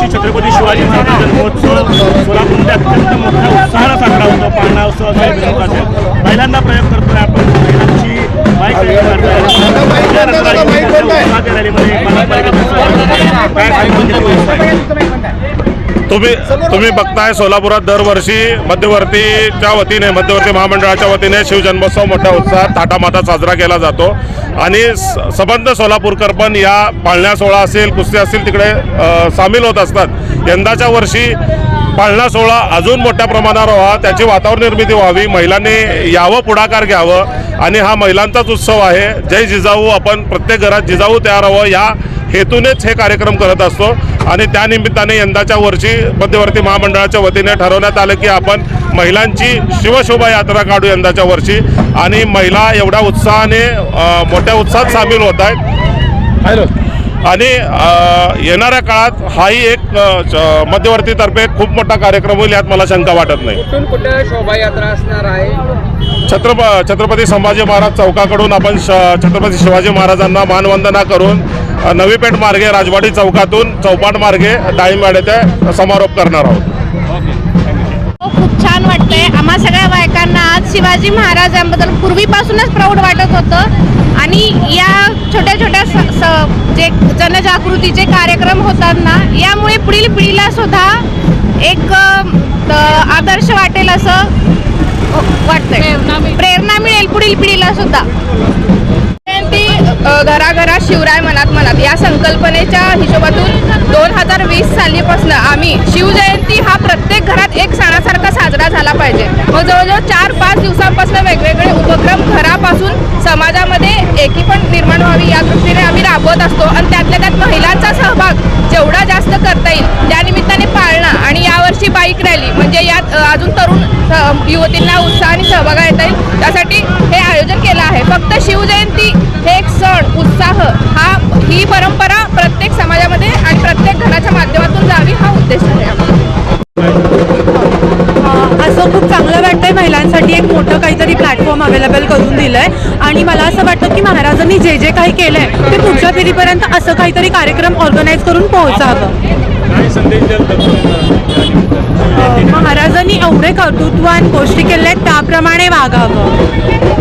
वर्षी छत्रपती शिवाजी महाराज जन्मोत्सव सोलापूरमध्ये अत्यंत मोठ्या उत्साहात साजरा होतो. पाळणा उत्सव महिलांना प्रयोग करतोय आपण. महिलांची बाईक रॅली करतोय रॅलीमध्ये तुम्ही तुम्ही बघताय सोलापुरात दरवर्षी मध्यवर्तीच्या वतीने मध्यवर्ती महामंडळाच्या वतीने शिवजन्मोत्सव मोठ्या उत्साहात थाटामाटात साजरा केला जातो. आणि स- सबंध सोलापूरकर पण या पाळण्या सोहळा असेल कुस्ती असेल तिकडे सामील होत असतात. यंदाच्या वर्षी पाळणा सोहळा अजून मोठ्या प्रमाणावर व्हावा त्याची वातावरण निर्मिती व्हावी महिलांनी यावं पुढाकार घ्यावं आणि हा महिलांचाच उत्सव आहे. जय जिजाऊ आपण प्रत्येक घरात जिजाऊ तयार हवं या हेतूनेच हे कार्यक्रम करत असतो आणि त्यानिमित्ताने यंदाच्या वर्षी मध्यवर्ती महामंडळाच्या वतीने ठरवण्यात आलं की आपण महिलांची शिवशोभा यात्रा काढू यंदाच्या वर्षी. आणि महिला एवढ्या उत्साहाने मोठ्या उत्साहात सामील होत आहेत. हॅलो. आणि येणाऱ्या काळात हाही एक मध्यवर्तीतर्फे खूप मोठा कार्यक्रम होईल यात मला शंका वाटत नाही. कुठे शोभायात्रा असणार आहे? छत्रप छत्रपती संभाजी महाराज चौकाकडून आपण श छत्रपती शिवाजी महाराजांना मानवंदना करून नवी पेठ मार्गे राजवाडी चौकातून चौपाट मार्गे डाळिंबाड येथे समारोप करणार आहोत. हो, खूप छान वाटतंय. आम्हा सगळ्या बायकांना आज शिवाजी महाराजांबद्दल पूर्वीपासूनच प्राऊड वाटत होतं. आणि या छोट्या छोट्या स स- जे जनजागृतीचे कार्यक्रम होतात ना यामुळे पुढील पिढीला सुद्धा एक आदर्श वाटेल असं वाटतंय. प्रेरणा मिळेल पुढील पिढीला सुद्धा. घराघरात शिवराय मनात मनात. या संकल्पनेच्या हिशोबातून दोन हजार वीस सालीपासून आम्ही शिवजयंती हा प्रत्येक घरात एक सणासारखा साजरा झाला पाहिजे. मग जवळजवळ चार पाच दिवसांपासून वेगवेगळे उपक्रम घरापासून समाजामध्ये एकी पण निर्माण व्हावी या दृष्टीने आम्ही राबवत असतो. आणि त्यातल्या त्यात महिलांचा सहभाग जेवढा जास्त करता येईल त्या निमित्ताने पाळणा आणि यावर्षी बाईक रॅली. म्हणजे यात अजून तरुण युवतींना उत्साह आणि सहभाग येता येईल. त्यासाठी हे आयोजन केलं आहे. फक्त शिवजयंती हे एक सण उत्साह हा ही परंपरा प्रत्येक समाजामध्ये आणि प्रत्येक घराच्या माध्यमातून जावी हा उद्देश आहे. असं खूप चांगलं वाटतंय महिलांसाठी एक मोठं काहीतरी प्लॅटफॉर्म अवेलेबल करून दिलंय. आणि मला असं वाटतं की महाराजांनी जे जे काही केलंय ते पुढच्या पिढीपर्यंत असं काहीतरी कार्यक्रम ऑर्गनाईज करून पोहोचावं. महाराजांनी एवढे कर्तृत्वान गोष्टी केल्या आहेत त्याप्रमाणे वागावं.